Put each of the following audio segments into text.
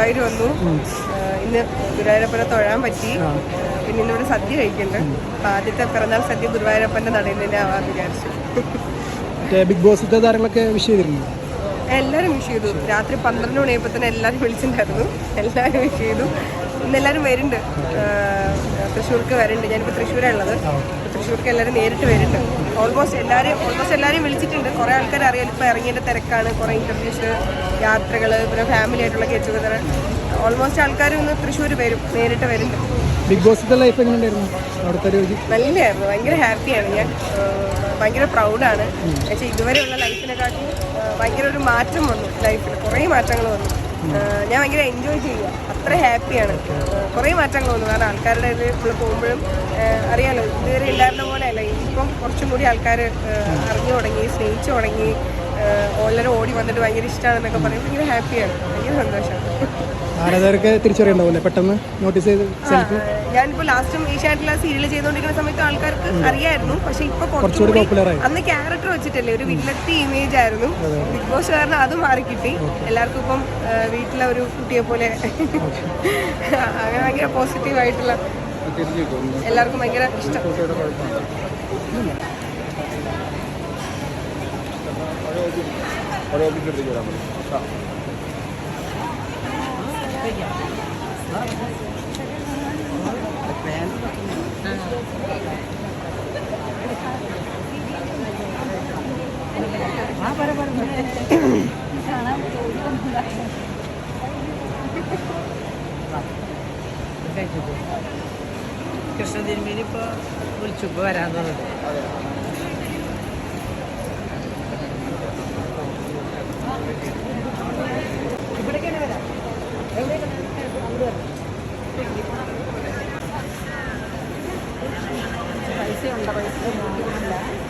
ഗുരുവായൂർ വന്നു. ഇന്ന് ഗുരുവായൂരപ്പനെ തൊഴാൻ പറ്റി. പിന്നെ ഇന്നിവിടെ സദ്യ കഴിക്കുന്നുണ്ട് ആദ്യത്തെ പിറന്നാൾ സദ്യ ഗുരുവായൂരപ്പന്റെ നടയിൽ തന്നെ ആവാൻ വിചാരിച്ചു ബിഗ് ബോസ് താരങ്ങളൊക്കെ വിഷ് ചെയ്തിരുന്നു? എല്ലാവരും വിഷ് ചെയ്തു. രാത്രി പന്ത്രണ്ട് മണിയായപ്പോൾ തന്നെ എല്ലാവരും വിളിച്ചിട്ടുണ്ടായിരുന്നു. എല്ലാവരും വിഷ് ചെയ്തു. ഇന്ന് എല്ലാവരും വരുന്നുണ്ട്. തൃശ്ശൂർക്ക് വരുന്നുണ്ട്. ഞാനിപ്പോൾ തൃശ്ശൂരാണ് തൃശ്ശൂർക്ക് എല്ലാവരും നേരിട്ട് വരുന്നുണ്ട് ഓൾമോസ്റ്റ് എല്ലാവരും ഓൾമോസ്റ്റ് എല്ലാവരും വിളിച്ചിട്ടുണ്ട്. കുറേ ആൾക്കാർ അറിയാം ഇപ്പോൾ ഇറങ്ങിയതിന്റെ തിരക്കാണ്. കുറേ ഇന്റർവ്യൂസ് യാത്രകൾ പിന്നെ ഫാമിലി ആയിട്ടുള്ള ഗെറ്റുഗതർ ഓൾമോസ്റ്റ് ആൾക്കാർ ഇന്ന് തൃശ്ശൂർ വരും നേരിട്ട് വരുന്നുണ്ട് ബിഗ് ബോസിത്തെ ലൈഫ്? നല്ലതായിരുന്നു ഭയങ്കര ഹാപ്പിയാണ് ഞാൻ ഭയങ്കര പ്രൗഡാണ് പക്ഷേ ഇതുവരെയുള്ള ലൈഫിനെക്കാട്ടും ഭയങ്കര ഒരു മാറ്റം വന്നു ലൈഫിൽ കുറേ മാറ്റങ്ങൾ വന്നു. ഞാൻ ഭയങ്കര എൻജോയ് ചെയ്യുക. അത്ര ഹാപ്പിയാണ് കുറേ മാറ്റങ്ങൾ വന്നു. കാരണം ആൾക്കാരുടെ ഇതിൽ നമ്മൾ പോകുമ്പോഴും അറിയാലോ ഇതുവരെ ഉണ്ടായിരുന്ന പോലെയല്ല ഇപ്പം കുറച്ചും കൂടി ആൾക്കാർ അറിഞ്ഞു തുടങ്ങി സ്നേഹിച്ചു തുടങ്ങി ഓൾറെഡി ഓടി വന്നിട്ട് ഭയങ്കര ഇഷ്ടമാണെന്നൊക്കെ പറയും. ഭയങ്കര ഹാപ്പിയാണ് ഭയങ്കര സന്തോഷമാണ് ആരാധകർക്ക് തിരിച്ചറിയണ്ടാവില്ലേ പെട്ടെന്ന് നോട്ടീസ് ചെയ്ത് സെൽഫ് ഞാനിപ്പോ ലാസ്റ്റും ഏഷ്യാനെറ്റിലെ സീരിയൽ ചെയ്തുകൊണ്ടിരിക്കുന്ന സമയത്ത് ആൾക്കാർക്ക് അറിയായിരുന്നു. പക്ഷെ ഇപ്പൊ കുറച്ചുകൂടി. അന്ന് ക്യാരക്ടർ വെച്ചിട്ടല്ലേ ഒരു വില്ലത്തി ഇമേജ് ആയിരുന്നു. ബിഗ് ബോസ് കാരണം അത് മാറി കിട്ടി എല്ലാവർക്കും ഇപ്പം വീട്ടിലെ ഒരു കുട്ടിയെ പോലെ അങ്ങനെ ഭയങ്കര പോസിറ്റീവ് ആയിട്ടുള്ള എല്ലാവർക്കും ഭയങ്കര ഇഷ്ടം. കൃഷ്ണതിരുമേനി ഇപ്പോൾ വിളിച്ചു ഇപ്പോൾ വരാൻ തോന്നുന്നു കഴിഞ്ഞു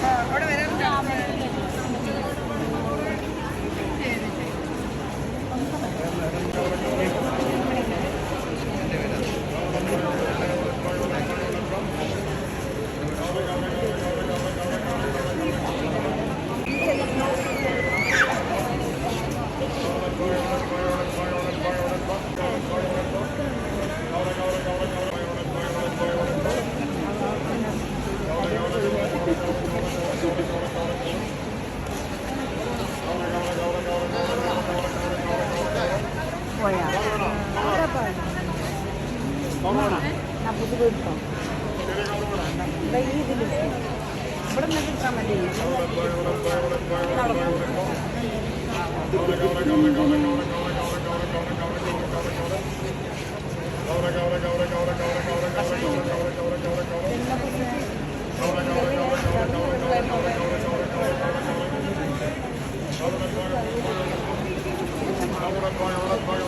ആ, അവിടെ വരാൻ നമുക്ക് കിട്ടും ഇവിടെ നിന്ന് കിട്ടാൻ മതി അവിടെ പോയ അവിടെ പോയ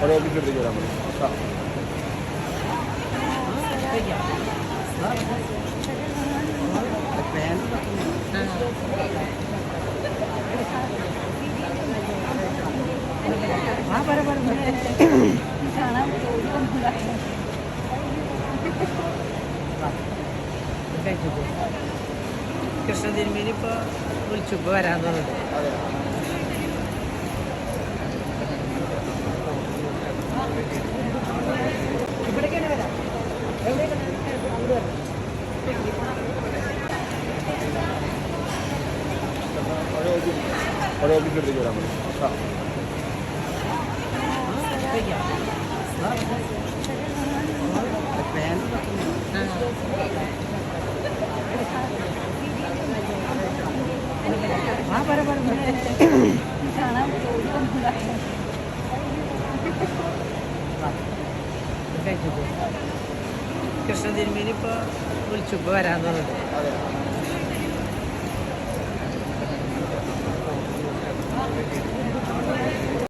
അവിടെ ഓഫീസിൽ എടുത്തേക്ക് വരാൻ മതി കൃഷ്ണതിരുമേനി കൃഷ്ണ തിരുമേനി ഇപ്പോൾ വിളിച്ചു ഇപ്പോൾ വരാൻ തോന്നുന്നു അവിടെ ഓഫീസിൽ എടുത്തേക്ക് വരാൻ മതി ആ കൃഷ്ണ തിരുമേനി ഇപ്പോൾ വിളിച്ചു ഇപ്പോൾ വരാൻ Thank അതെ